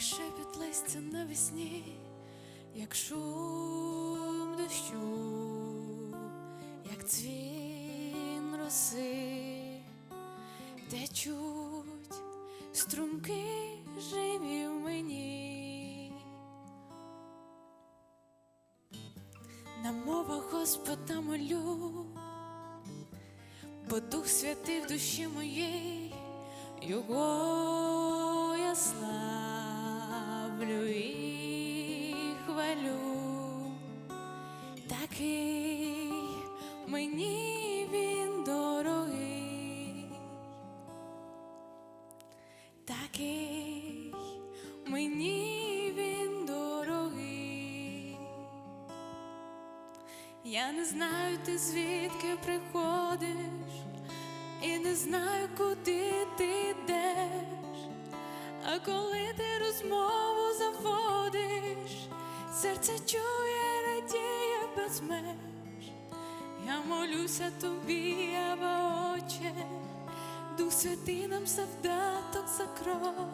як шепіт листя навесні, як шум дощу, як дзвін роси, течуть струмки живі в мені. На мовах Господа молю, бо Дух Святий в душі моїй, Його я славлю і хвалю, такий мені він дорогий, такий мені він дорогий. Я не знаю, ти звідки приходиш, і не знаю, куди ти йдеш. А коли ти розмову заводиш, серце чує, радіє без меж. Я молюся тобі, Ава, Отче, Дух Святий нам завдаток за кров.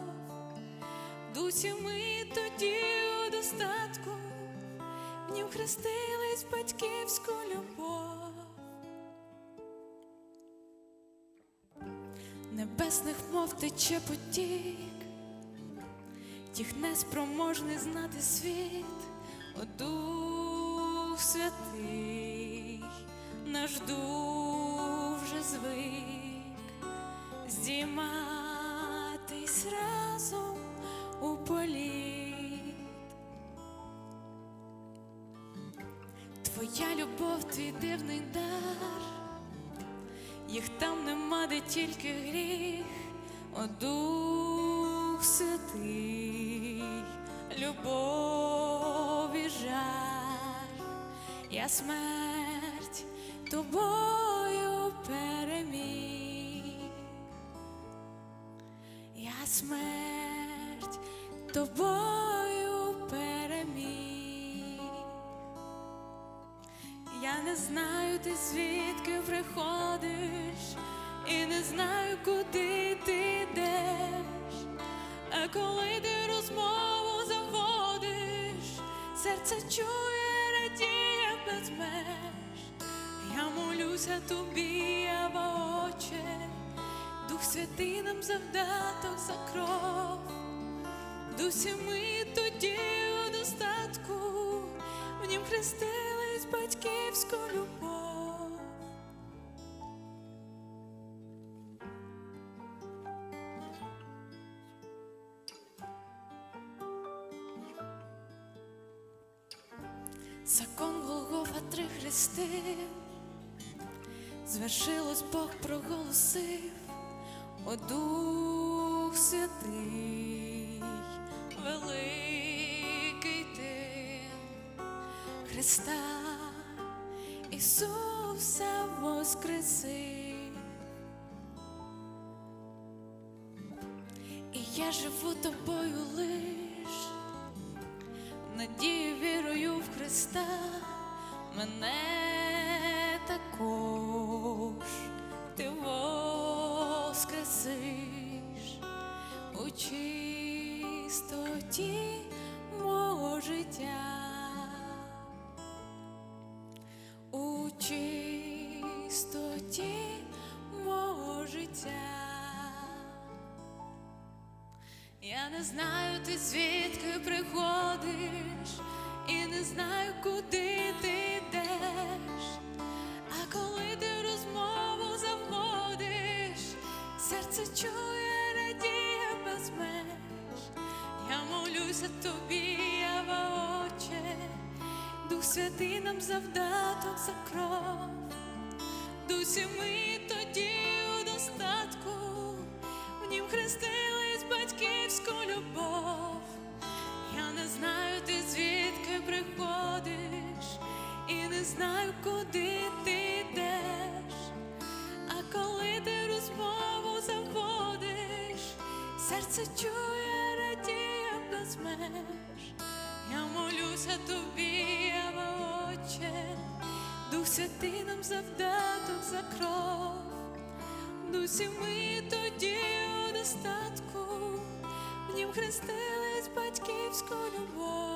Дусі ми тоді у достатку, в нім хрестились батьківську любов. Небесних мов тече потік, тіх неспроможний знати світ, О Дух Святий, наш дух вже звик здійматись разом у політ. Твоя любов, твій дивний дар, їх там нема, де тільки гріх, о Дух Святий, любов і жар, я смерть тобою переміг, я смерть тобою переміг. Я не знаю, ти звідки приходиш, і не знаю, куди ти йдеш. А коли ти розмову заводиш, серце чує, радіє без меж. Я молюся тобі, Ава, Отче, Дух Святий нам завдаток за кров. Дусі ми тоді у достатку, в нім хрестились батьківську любов. Закон Голгофа три хрести, звершилось Бог проголосив, о Дух Святий, великий ти, Христа Ісуса воскресив. І я живу тобою лиш, мене також ти воскресиш у чистоті мого життя, у чистоті мого життя. Я не знаю, ти звідки серце чує, радіє без меж. Я молюся тобі, я Отче, Дух Святий нам завдаток за кров. Дусі ми тоді у достатку, в нім хрестились батьківську любов. Серце чує, радіє без меж. Я молюся тобі, Отче, Дух Святий нам завдаток за кров. Дусі ми тоді у достатку, в нім хрестились батьківську любов.